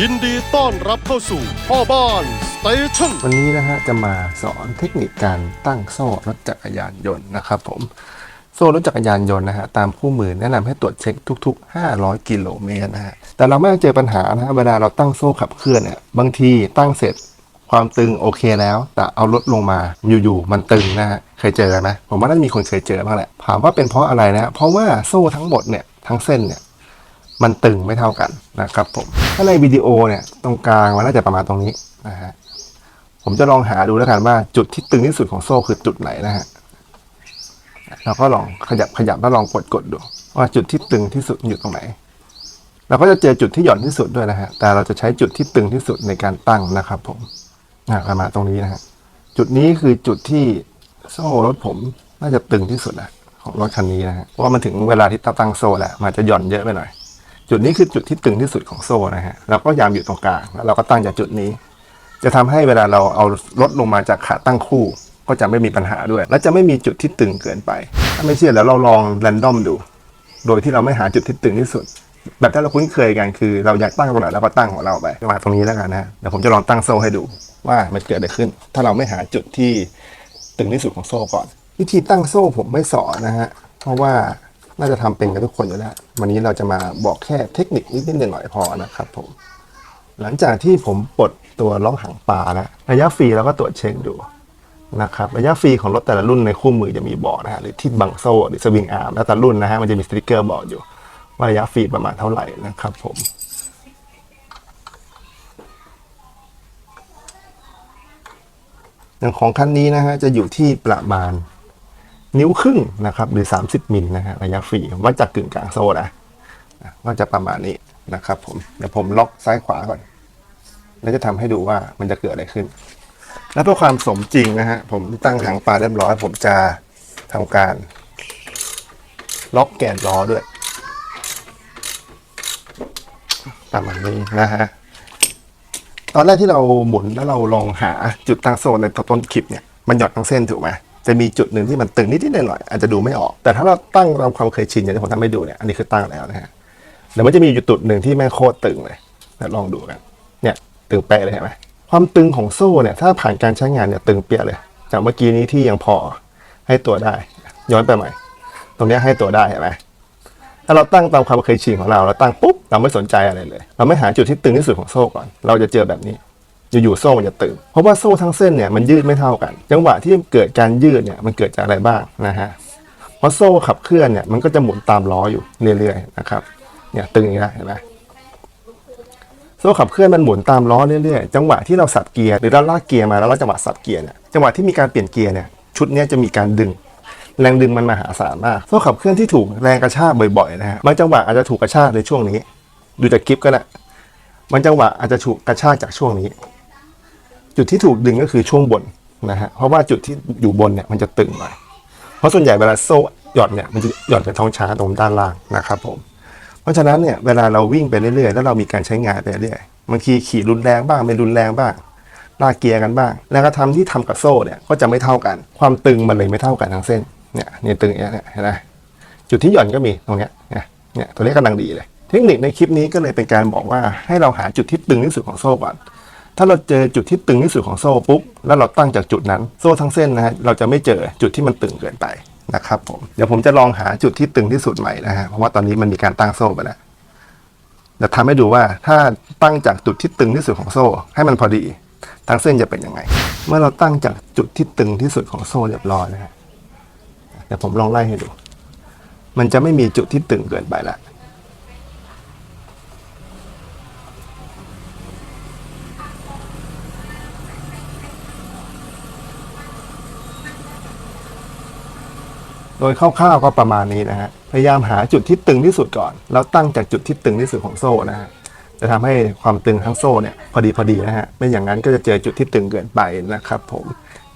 ยินดีต้อนรับเข้าสู่พ่อบ้านสเตชันวันนี้นะฮะจะมาสอนเทคนิคการตั้งโซ่รถจักรยานยนต์นะครับผมโซ่รถจักรยานยนต์นะฮะตามคู่มือแนะนำให้ตรวจเช็คทุก ๆ 500 กิโลเมตรนะฮะแต่เราไม่ได้เจอปัญหานะฮะเวลาเราตั้งโซ่ขับเคลื่อนเนี่ยบางทีตั้งเสร็จความตึงโอเคแล้ว แต่เอารถลงมาอยู่ๆมันตึงนะฮะเคยเจอไหมผมว่าน่าจะมีคนเคยเจอบ้างแหละถามว่าเป็นเพราะอะไรนะเพราะว่าโซ่ทั้งหมดเนี่ยทั้งเส้นเนี่ย มันตึงไม่เท่ากันนะครับผมถ้าในวิดีโอเนี่ยตรงกลางมันน่าจะประมาณตรงนี้นะฮะผมจะลองหาดูแล้วกันว่าจุดที่ตึงที่สุดของโซ่คือจุดไหนนะฮะเราก็ลองขยับขยับแล้วลองกดกดดู ว่าจุดที่ตึงที่สุดอยู่ตรงไหน เราก็จะเจอจุดที่หย่อนที่สุดด้วยนะฮะแต่เราจะใช้จุดที่ตึงที่สุดในการตั้งนะครับ ผมอะประมาณตรงนี้นะฮะจุดนี้คือจุดที่โซ่รถผมน่าจะตึงที่สุดนะของรถคันนี้นะฮะเพราะมันถึงเวลาที่ตั้งโซ่แหล้วมันจะหย่อนเยอะไปหน่อย จุดนี้คือจุดที่ตึงที่สุดของโซ่นะฮะเราก็ยามอยู่ตรงกลางแล้วเราก็ตั้งจากจุดนี้ จะทำให้เวลาเราเอารถลงมาจากขาตั้งคู่ ก็จะไม่มีปัญหาด้วย และจะไม่มีจุดที่ตึงเกินไป ถ้าไม่เชื่อแล้วเราลองแรนดอมดู โดยที่เราไม่หาจุดที่ตึงที่สุด แบบที่เราคุ้นเคยกันคือ เราอยากตั้งตรงไหนเราก็ตั้งของเราไปมาตรงนี้แล้วกันนะเดี๋ยวผมจะลองตั้งโซ่ให้ดูว่ามันเกิดอะไรขึ้น ถ้าเราไม่หาจุดที่ตึงที่สุดของโซ่ก่อน วิธีตั้งโซ่ผมไม่สอนนะฮะเพราะว่า น่าจะทำเป็นกันทุกคนอยู่แล้ว วันนี้เราจะมาบอกแค่เทคนิคนิดๆหน่อยๆพอนะครับผม หลังจากที่ผมปลดตัวล็อกหางปลาแล้วระยะฟรีเราก็ตรวจเช็คดูนะครับระยะฟรีของรถแต่ละรุ่นในคู่มือจะมีบอกนะฮะหรือที่บังโซ่หรือสวิงอาร์มแล้วแต่รุ่นนะฮะมันจะมีสติกเกอร์บอกอยู่ ว่าระยะฟรีประมาณเท่าไหร่นะครับผมอย่างของคันนี้นะฮะจะอยู่ที่ประมาณ นิ้วครึ่งนะครับหรือ 30 มิลนะฮะระยะฟรีวัดจากกึ่งกลางโซ่นะอะก็จะประมาณนี้นะครับผมเดี๋ยวผมล็อกซ้ายขวาก่อน แล้วจะทำให้ดูว่ามันจะเกิดอะไรขึ้น และเพื่อความสมจริงนะฮะผมตั้งหางปลาเรียบร้อย ผมจะทำการ ล็อกแกนล้อด้วย ประมาณนี้นะฮะตอนแรกที่เราหมุนแล้วเราลองหาจุดตั้งโซนในต้นคลิปเนี่ยมันหย่อนทั้งเส้นถูกไหม จะมีจุดหนึ่งที่มันตึงนิดๆหน่อยๆอาจจะดูไม่ออก แต่ถ้าเราตั้งตามความเคยชินอย่างที่ผมทำให้ดูเนี่ยอันนี้คือตั้งแล้วนะฮะเดี๋ยวมันจะมีอยู่จุดหนึ่งที่แม่งโคตรตึงเลยลองดูกันเนี่ยตึงเป๊ะเลยเห็นไหมความตึงของโซ่เนี่ยถ้าผ่านการใช้งานเนี่ยตึงเปี้ยเลย จากเมื่อกี้นี้ที่ยังพอให้ตัวได้ ย้อนไปใหม่ ตรงนี้ให้ตัวได้เห็นไหมถ้าเราตั้งตามความเคยชินของเราเราตั้งปุ๊บเราไม่สนใจอะไรเลย เราไม่หาจุดที่ตึงที่สุดของโซ่ก่อน เราจะเจอแบบนี้ อยู่ๆโซ่มันจะตึงเพราะว่าโซ่ทั้งเส้นเนี่ยมันยืดไม่เท่ากัน จังหวะที่เกิดการยืดเนี่ยมันเกิดจากอะไรบ้างนะฮะเพราะโซ่ขับเคลื่อนเนี่ยมันก็จะหมุนตามล้ออยู่เรื่อยๆนะครับเนี่ยตึงอย่างนี้เห็นไหมโซ่ขับเคลื่อนมันหมุนตามล้อเรื่อยๆ จังหวะที่เราสับเกียร์หรือเราลากเกียร์มาแล้วเราจังหวะสับเกียร์เนี่ยจังหวะที่มีการเปลี่ยนเกียร์เนี่ยชุดนี้จะมีการดึง แรงดึงมันมหาศาลมากโซ่ขับเคลื่อนที่ถูกแรงกระชากบ่อยๆนะฮะบางจังหวะอาจจะถูกกระชากในช่วงนี้ ดูจากคลิปก็ได้บางจังหวะอาจจะถูกกระชากจากช่วงนี้ จุดที่ถูกดึงก็คือช่วงบนนะฮะเพราะว่าจุดที่อยู่บนเนี่ยมันจะตึงหน่อยเพราะส่วนใหญ่เวลาโซ่หย่อนเนี่ยมันจะหย่อนไปท้องช้างตรงด้านล่างนะครับผมเพราะฉะนั้นเนี่ยเวลาเราวิ่งไปเรื่อยๆ แล้วเรามีการใช้งานไปเรื่อยบางทีขี่รุนแรงบ้างไม่รุนแรงบ้างลากเกียร์กันบ้างแรงกระทำที่ทำกับโซ่เนี่ยก็จะไม่เท่ากัน ความตึงมันเลยไม่เท่ากันทั้งเส้นเนี่ยเนี่ยตึงอย่างเงี้ยเนี่ยเห็นไหมจุดที่หย่อนก็มีตรงเนี้ยเนี่ยเนี่ยตัวนี้กำลังดีเลย เทคนิคในคลิปนี้ก็เลยเป็นการบอกว่าให้เราหาจุดที่ตึงที่สุดของโซ่ก่อน ถ้าเราเจอจุดที่ตึงที่สุดของโซ่ปุ๊บ แล้วเราตั้งจากจุดนั้น โซ่ทั้งเส้นนะฮะเราจะไม่เจอจุดที่มันตึงเกินไปนะครับผมเดี๋ยวผมจะลองหาจุดที่ตึงที่สุดใหม่นะฮะเพราะว่าตอนนี้มันมีการตั้งโซ่ไปแล้วเดี๋ยวทำให้ดูว่าถ้าตั้งจากจุดที่ตึงที่สุดของโซ่ ให้มันพอดี ทั้งเส้นจะเป็นยังไง เมื่อเราตั้งจากจุดที่ตึงที่สุดของโซ่เรียบร้อยนะฮะเดี๋ยวผมลองไล่ให้ดู มันจะไม่มีจุดที่ตึงเกินไปละ โดยคร่าวๆก็ประมาณนี้นะฮะ พยายามหาจุดที่ตึงที่สุดก่อน แล้วตั้งจากจุดที่ตึงที่สุดของโซ่นะฮะ จะทำให้ความตึงทั้งโซ่เนี่ยพอดีพอดีนะฮะ ไม่อย่างนั้นก็จะเจอจุดที่ตึงเกินไปนะครับผม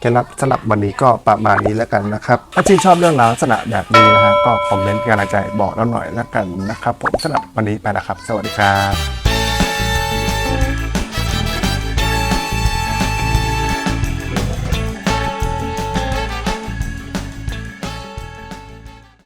เคล็ดลับสำหรับวันนี้ก็ประมาณนี้แล้วกันนะครับ ถ้าชื่นชอบเรื่องราวลักษณะแบบนี้นะฮะ ก็คอมเมนต์กำลังใจบอกเราหน่อยแล้วกันนะครับผมสำหรับวันนี้ไปแล้วครับ สวัสดีครับ